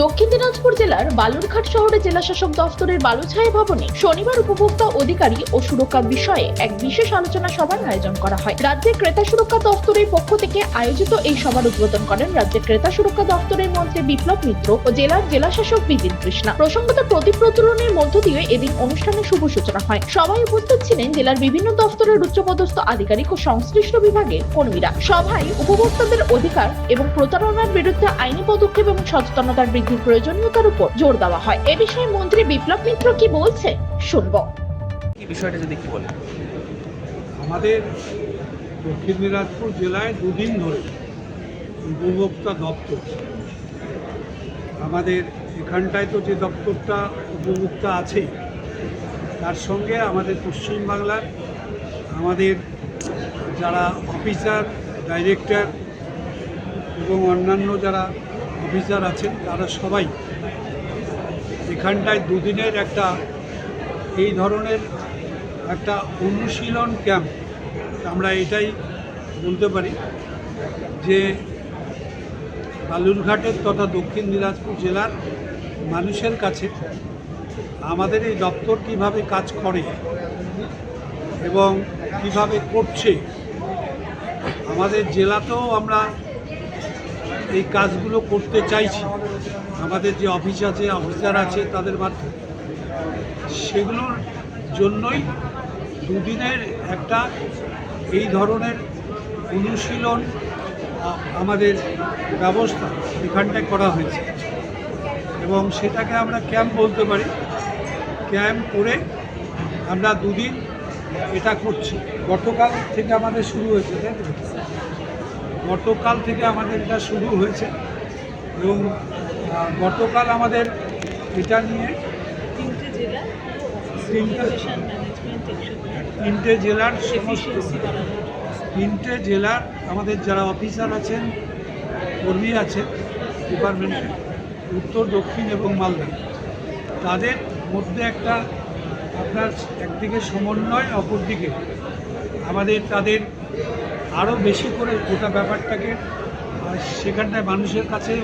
দক্ষিণ দিনাজপুর জেলার বালুরঘাট শহরে জেলা শাসক দফতরের বালুছায়া ভবনে শনিবার উপভোক্তা অধিকারী ও সুরক্ষা বিষয়ে এক বিশেষ আলোচনা সভার আয়োজন করা হয়। রাজ্যের ক্রেতা সুরক্ষা দফতরের পক্ষ থেকে আয়োজিত এই সভার উদ্বোধন করেন রাজ্যের ক্রেতা সুরক্ষা দফতরের মন্ত্রী বিপ্লব মিত্র ও জেলার জেলা শাসক বিপিন কৃষ্ণা। প্রসঙ্গত প্রদীপ প্রতুলনের মধ্য দিয়ে এদিন অনুষ্ঠানের শুভ সূচনা হয়। সভায় উপস্থিত ছিলেন জেলার বিভিন্ন দফতরের উচ্চপদস্থ আধিকারিক ও সংশ্লিষ্ট বিভাগের কর্মীরা। সভায় উপভোক্তাদের অধিকার এবং প্রতারণার বিরুদ্ধে আইনি পদক্ষেপ এবং সচেতনতার বৃদ্ধির প্রয়োজনীয়তার উপর জোর দেওয়া হয়। এ বিষয়ে মন্ত্রী বিপ্লব মিত্র কি বলছে? শুনব। কি বিষয়টা যদি কি বলেন। আমাদের দক্ষিণ দিনাজপুর জেলায় দুদিন ধরে উপভোক্তা দপ্তর। আমাদের এখানটায় তো যে দপ্তরটা উপভোক্তা আছেই তার সঙ্গে আমাদের পশ্চিমবাংলার আমাদের যারা অফিসার ডাইরেক্টর এবং অন্যান্য যারা অফিসার আছেন, তারা সবাই এখানটায় দুদিনের একটা এই ধরনের একটা অনুশীলন ক্যাম্প, আমরা এটাই বলতে পারি যে বালুরঘাটের তথা দক্ষিণ দিনাজপুর জেলার মানুষের কাছে আমাদের এই দপ্তর কীভাবে কাজ করে এবং কীভাবে করছে, আমাদের জেলাতেও আমরা এই কাজগুলো করতে চাইছি। আমাদের যে অফিস আছে, অফিসার আছে, তাদের মাধ্যমে সেগুলোর জন্যই দুদিনের একটা এই ধরনের অনুশীলন আমাদের ব্যবস্থা এখানটায় করা হয়েছে। এবং সেটাকে আমরা ক্যাম্প বলতে পারি। ক্যাম্প করে আমরা দুদিন এটা করছি। গতকাল থেকে আমাদের শুরু হয়েছে? গতকাল থেকে আমাদের এটা শুরু হয়েছে এবং গতকাল আমাদের এটা নিয়ে তিনটে জেলার সমস্ত তিনটে জেলার আমাদের যারা অফিসার আছেন কর্মী আছেন ডিপার্টমেন্টে উত্তর দক্ষিণ এবং মালদা তাদের মধ্যে একটা আপনার একদিকে সমন্বয় অপরদিকে আমাদের তাদের আরও বেশি করে গোটা ব্যাপারটাকে সেখানটায় মানুষের কাছে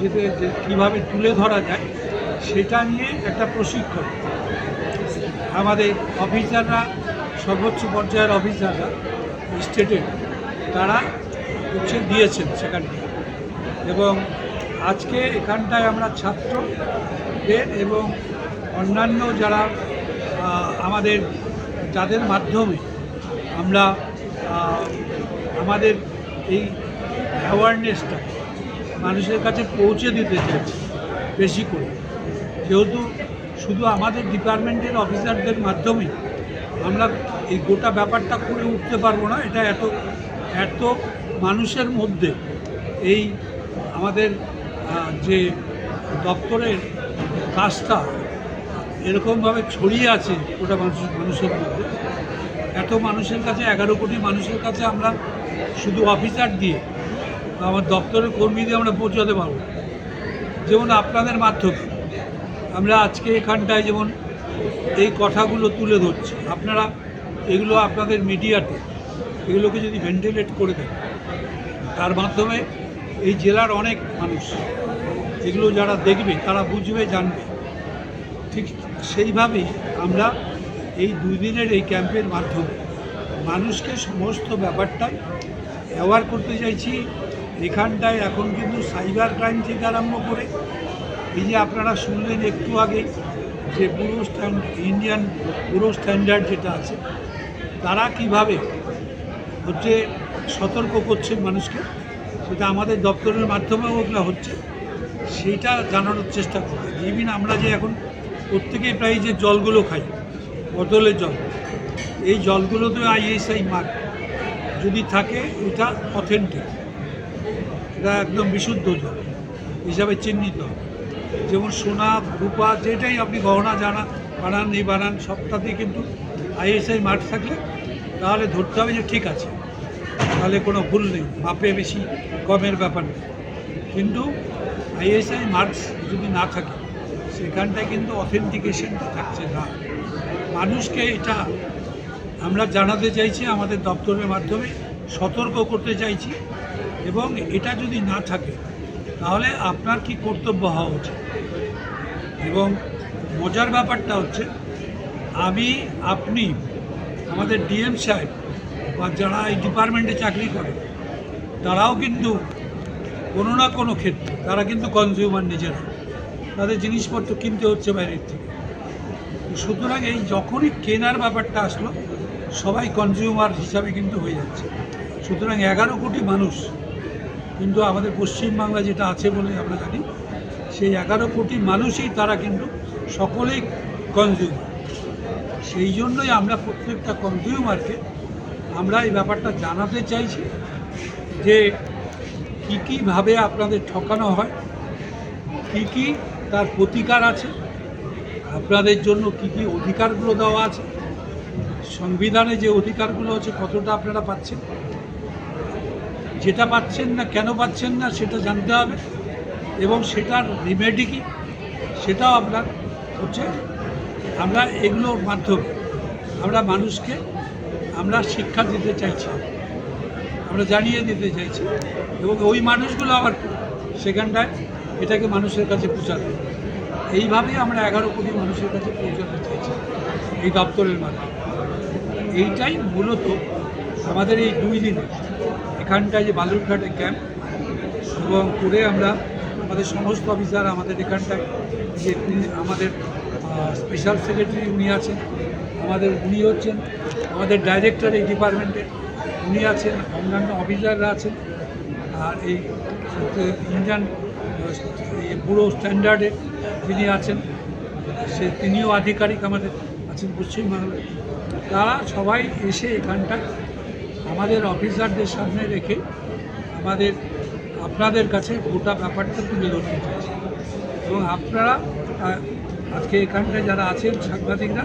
যেতে যে কীভাবে তুলে ধরা যায়, সেটা নিয়ে একটা প্রশিক্ষণ। আমাদের অফিসাররা, সর্বোচ্চ পর্যায়ের অফিসাররা, স্টেটের, তারা হচ্ছে দিয়েছেন সেখানটায়। এবং আজকে এখানটায় আমরা ছাত্রদের এবং অন্যান্য যারা আমাদের, যাদের মাধ্যমে আমরা আমাদের এই অ্যাওয়ারনেসটা মানুষের কাছে পৌঁছে দিতে চাইছি, বেশি করে। যেহেতু শুধু আমাদের ডিপার্টমেন্টের অফিসারদের মাধ্যমেই আমরা এই গোটা ব্যাপারটা করে উঠতে পারব না, এটা এত এত মানুষের মধ্যে এই আমাদের যে দপ্তরের কাজটা এরকমভাবে ছড়িয়ে আছে গোটা মানুষ, মানুষের মধ্যে, এত মানুষের কাছে, এগারো কোটি মানুষের কাছে আমরা শুধু অফিসার দিয়ে, আমার দপ্তরের কর্মী দিয়ে আমরা পৌঁছাতে পারব। যেমন আপনাদের মাধ্যমে, আমরা আজকে এখানটায় যেমন এই কথাগুলো তুলে ধরছি। আপনারা এগুলো আপনাদের মিডিয়াতে, এগুলোকে যদি ভেন্টিলেট করে দেন, তার মাধ্যমে এই জেলার অনেক মানুষ, এগুলো যারা দেখবে, তারা বুঝবে, জানবে। ঠিক সেইভাবেই আমরা এই দুই দিনের এই ক্যাম্পের মাধ্যমে মানুষকে সমস্ত ব্যাপারটাই অ্যাওয়ার করতে চাইছি, এখানটায় এখন কিন্তু সাইবার ক্রাইম থেকে আরম্ভ করে, এই যে আপনারা শুনলেন একটু আগে যে bureau stand Indian bureau standard যেটা আছে, তারা কীভাবে হচ্ছে সতর্ক করছে মানুষকে, সেটা আমাদের দপ্তরের মাধ্যমেও ওগুলো হচ্ছে, সেইটা জানানোর চেষ্টা করবে। ইভিন আমরা যে এখন প্রত্যেকেই প্রায় যে জলগুলো খাই, বোতলের জল, এই জলগুলোতে আইএসআই মার্ক যদি থাকে, এটা অথেন্টিক এটা একদম বিশুদ্ধ জল হিসাবে চিহ্নিত। যেমন সোনা, রূপা, যেটাই আপনি গহনা জানা, বানান এই বানান, সবটাতেই কিন্তু আইএসআই মার্ক থাকলে তাহলে ধরতে হবে যে ঠিক আছে। তাহলে কোনো ভুল নেই, মাপে বেশি, কমের ব্যাপার নেই। কিন্তু আইএসআই মার্কস যদি না থাকে, সেখানটায় কিন্তু অথেন্টিকেশনটা থাকছে না। মানুষকে এটা আমরা জানাতে চাইছি, আমাদের দপ্তরের মাধ্যমে সতর্ক করতে চাইছি এবং এটা যদি না থাকে, তাহলে আপনার কি কর্তব্য হওয়া উচিত? এবং মজার ব্যাপারটা হচ্ছে, আমি, আপনি, আমাদের ডিএম সাহেব বা যারা এই ডিপার্টমেন্টে চাকরি করে, তারাও কিন্তু কোনো না কোনো ক্ষেত্রে, তারা কিন্তু কনজিউমার নিজেরা, তাদের জিনিসপত্র কিনতে হচ্ছে বাইরের থেকে। সুতরাং এই যখনই কেনার ব্যাপারটা আসলো সবাই কনজিউমার হিসাবে কিন্তু হয়ে যাচ্ছে। সুতরাং এগারো কোটি মানুষ, কিন্তু আমাদের পশ্চিমবাংলা যেটা আছে বলে আমরা জানি, সেই এগারো কোটি মানুষই তারা কিন্তু সকলেই কনজিউমার সেই জন্যই আমরা প্রত্যেকটা কনজিউমারকে আমরা এই ব্যাপারটা জানাতে চাইছি যে কী কীভাবে আপনাদের ঠকানো হয়, কী কী তার প্রতিকার আছে, আপনাদের জন্য কী কী অধিকারগুলো দেওয়া আছে সংবিধানে যে অধিকারগুলো আছে, কতটা আপনারা পাচ্ছেন? যেটা পাচ্ছেন না, কেন পাচ্ছেন না, সেটা জানতে হবে। এবং সেটার রিমেডি কী? সেটাও আপনার হচ্ছে, আমরা এগুলোর মাধ্যমে আমরা মানুষকে আমরা শিক্ষা দিতে চাইছি, আমরা জানিয়ে দিতে চাইছি। এবং ওই মানুষগুলো আবার সেখানটায় এটাকে মানুষের কাছে পৌঁছাতে এইভাবেই আমরা এগারো কোটি মানুষের কাছে পৌঁছাতে চাইছি এই দপ্তরের মাধ্যমে। এইটাই মূলত আমাদের এই দুই দিনে এখানটায় যে বালুরঘাটে ক্যাম্প এবং করে আমরা আমাদের সমস্ত অফিসার আমাদের এখানটায় যে আমাদের স্পেশাল সেক্রেটারি উনি আছেন, আমাদের উনি হচ্ছেন, আমাদের ডাইরেক্টর এই ডিপার্টমেন্টের উনি আছেন, অন্যান্য অফিসাররা আছেন, আর এই ইন্ডিয়ান ব্যুরো স্ট্যান্ডার্ডে যিনি আছেন, সে তিনিও আধিকারিক আমাদের আছেন পশ্চিমবাংলায়। তারা সবাই এসে এখানটা আমাদের অফিসারদের সামনে রেখে আমাদের আপনাদের কাছে গোটা ব্যাপারটা তুলে ধরতে চাইছে এবং আপনারা আজকে এখানটায় যারা আছেন সাংবাদিকরা,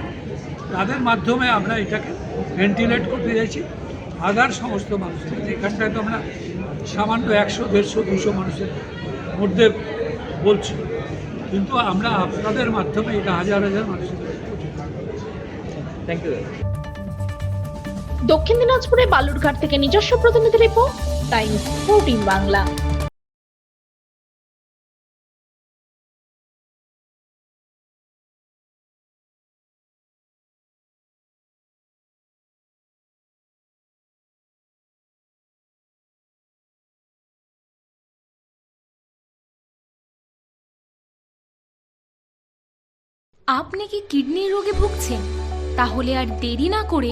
তাদের মাধ্যমে আমরা এটাকে ভেন্টিলেট করতে চাইছি আদার সমস্ত মানুষের। এখানটায় তো আমরা সামান্য একশো, দেড়শো, দুশো মানুষের মধ্যে বলছি কিন্তু আমরা আপনাদের মাধ্যমে এটা হাজার হাজার মানুষের। থ্যাংক ইউ দক্ষিণ দিনাজপুরে বালুরঘাট থেকে নিজস্ব প্রতিনিধি রিপোর্ট টাইমস ফোরটিন বাংলা। আপনি কি কিডনির রোগে ভুগছেন? তাহলে আর দেরি না করে